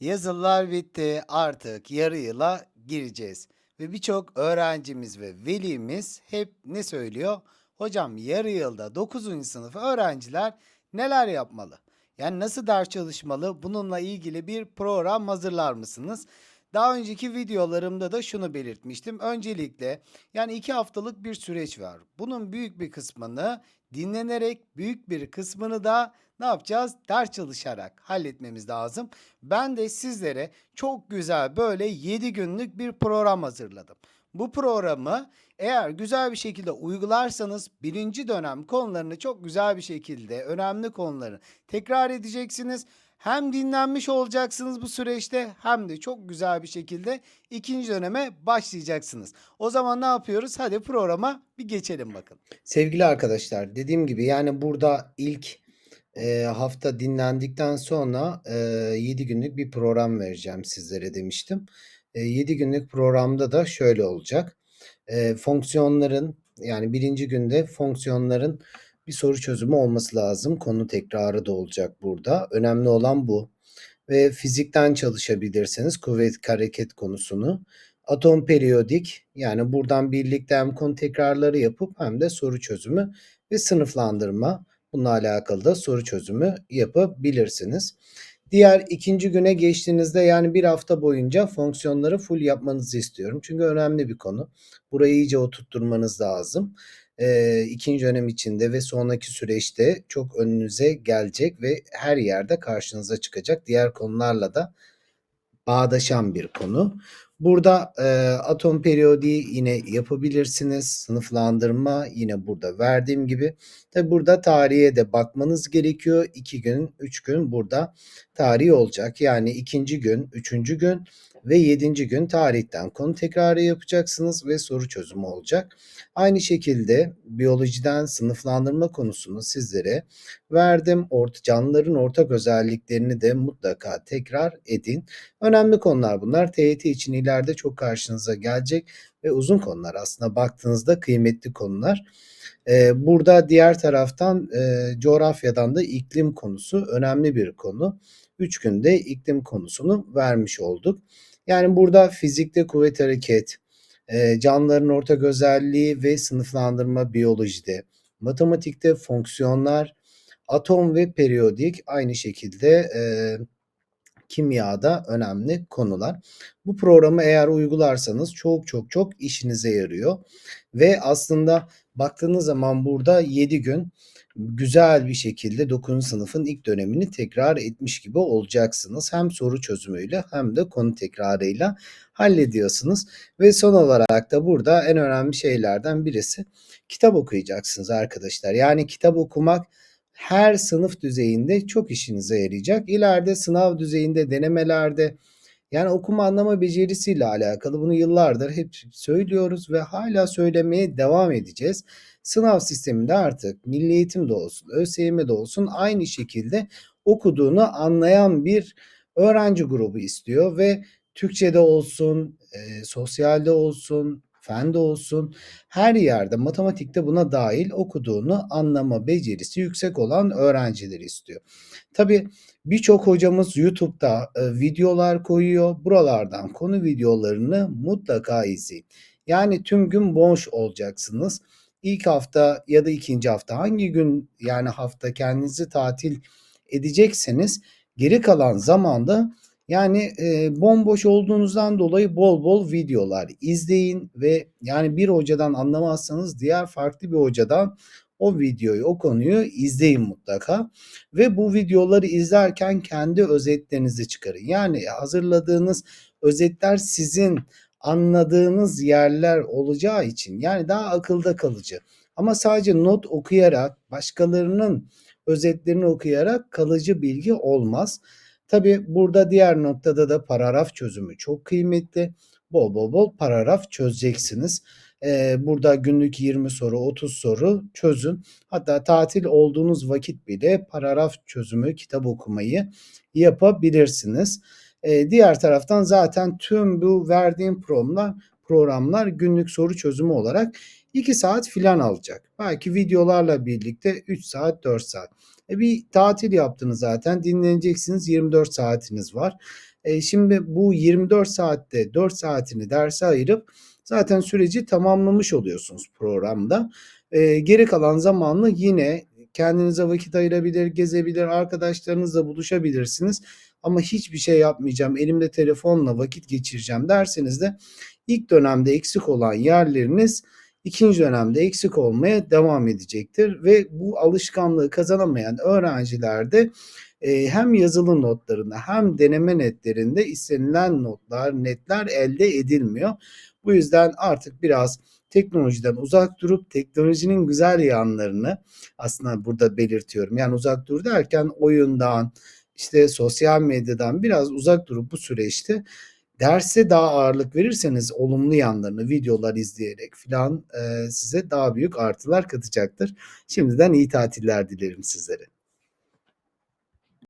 Yazılılar bitti. Artık yarı yıla gireceğiz. Ve birçok öğrencimiz ve velimiz hep ne söylüyor? Hocam yarı yılda 9. sınıf öğrenciler neler yapmalı? Yani nasıl ders çalışmalı? Bununla ilgili bir program hazırlar mısınız? Daha önceki videolarımda da şunu belirtmiştim. Öncelikle yani iki haftalık bir süreç var. Bunun büyük bir kısmını dinlenerek, büyük bir kısmını da ne yapacağız? Ders çalışarak halletmemiz lazım. Ben de sizlere çok güzel böyle 7 günlük bir program hazırladım. Bu programı eğer güzel bir şekilde uygularsanız birinci dönem konularını çok güzel bir şekilde önemli konuları tekrar edeceksiniz. Hem dinlenmiş olacaksınız bu süreçte hem de çok güzel bir şekilde ikinci döneme başlayacaksınız. O zaman ne yapıyoruz? Hadi programa bir geçelim bakın. Sevgili arkadaşlar, dediğim gibi yani burada ilk e, hafta dinlendikten sonra e, 7 günlük bir program vereceğim sizlere demiştim. E, 7 günlük programda da şöyle olacak. E, fonksiyonların yani birinci günde fonksiyonların bir soru çözümü olması lazım. Konu tekrarı da olacak burada. Önemli olan bu. Ve fizikten çalışabilirsiniz kuvvet hareket konusunu. Atom periyodik yani buradan birlikte hem konu tekrarları yapıp hem de soru çözümü ve sınıflandırma bununla alakalı da soru çözümü yapabilirsiniz. Diğer ikinci güne geçtiğinizde yani bir hafta boyunca fonksiyonları full yapmanızı istiyorum. Çünkü önemli bir konu. Burayı iyice oturtturmanız lazım. Ee, ikinci dönem içinde ve sonraki süreçte çok önünüze gelecek ve her yerde karşınıza çıkacak. Diğer konularla da bağdaşan bir konu. Burada e, atom periyodiği yine yapabilirsiniz. Sınıflandırma yine burada verdiğim gibi. Tabi burada tarihe de bakmanız gerekiyor. 2 gün, 3 gün burada tarih olacak. Yani ikinci gün, üçüncü gün ve yedinci gün tarihten konu tekrarı yapacaksınız ve soru çözümü olacak. Aynı şekilde biyolojiden sınıflandırma konusunu sizlere verdim. Orta, canlıların ortak özelliklerini de mutlaka tekrar edin. Önemli konular bunlar. TYT için ileride çok karşınıza gelecek ve uzun konular aslında baktığınızda kıymetli konular. Ee, burada diğer taraftan e, coğrafyadan da iklim konusu önemli bir konu. 3 günde iklim konusunu vermiş olduk. Yani burada fizikte kuvvet hareket, e, canlıların ortak özelliği ve sınıflandırma biyolojide, matematikte fonksiyonlar, atom ve periyodik aynı şekilde e, kimyada önemli konular. Bu programı eğer uygularsanız çok çok çok işinize yarıyor. Ve aslında baktığınız zaman burada 7 gün güzel bir şekilde 9. sınıfın ilk dönemini tekrar etmiş gibi olacaksınız. Hem soru çözümüyle hem de konu tekrarıyla hallediyorsunuz. Ve son olarak da burada en önemli şeylerden birisi kitap okuyacaksınız arkadaşlar. Yani kitap okumak her sınıf düzeyinde çok işinize yarayacak. İleride sınav düzeyinde denemelerde yani okuma anlama becerisiyle alakalı bunu yıllardır hep söylüyoruz ve hala söylemeye devam edeceğiz. Sınav sisteminde artık milli eğitimde olsun, ÖSYM'de olsun aynı şekilde okuduğunu anlayan bir öğrenci grubu istiyor ve Türkçe'de olsun, e, sosyalde olsun, fende olsun her yerde matematikte buna dahil okuduğunu anlama becerisi yüksek olan öğrencileri istiyor. Tabi birçok hocamız YouTube'da e, videolar koyuyor. Buralardan konu videolarını mutlaka izleyin. Yani tüm gün boş olacaksınız. İlk hafta ya da ikinci hafta hangi gün yani hafta kendinizi tatil edecekseniz geri kalan zamanda yani e, bomboş olduğunuzdan dolayı bol bol videolar izleyin ve yani bir hocadan anlamazsanız diğer farklı bir hocadan o videoyu, o konuyu izleyin mutlaka. Ve bu videoları izlerken kendi özetlerinizi çıkarın. Yani hazırladığınız özetler sizin anladığınız yerler olacağı için yani daha akılda kalıcı. Ama sadece not okuyarak, başkalarının özetlerini okuyarak kalıcı bilgi olmaz. Tabi burada diğer noktada da paragraf çözümü çok kıymetli. Bol bol bol paragraf çözeceksiniz. Burada günlük 20 soru, 30 soru çözün. Hatta tatil olduğunuz vakit bile paragraf çözümü, kitap okumayı yapabilirsiniz. Diğer taraftan zaten tüm bu verdiğim programlar, programlar günlük soru çözümü olarak 2 saat filan alacak. Belki videolarla birlikte 3 saat 4 saat. E bir tatil yaptınız zaten dinleneceksiniz 24 saatiniz var. Eee, şimdi bu 24 saatte 4 saatini derse ayırıp zaten süreci tamamlamış oluyorsunuz programda. Eee, geri kalan zamanını yine kendinize vakit ayırabilir, gezebilir, arkadaşlarınızla buluşabilirsiniz. Ama hiçbir şey yapmayacağım, elimde telefonla vakit geçireceğim derseniz de ilk dönemde eksik olan yerleriniz ikinci dönemde eksik olmaya devam edecektir ve bu alışkanlığı kazanamayan öğrenciler eee, hem yazılı notlarında hem deneme netlerinde istenilen notlar, netler elde edilmiyor. Bu yüzden artık biraz teknolojiden uzak durup teknolojinin güzel yanlarını aslında burada belirtiyorum. Yani uzak dur derken oyundan, işte sosyal medyadan biraz uzak durup bu süreçte derse daha ağırlık verirseniz olumlu yanlarını videolar izleyerek filan eee, size daha büyük artılar katacaktır. Şimdiden iyi tatiller dilerim sizlere.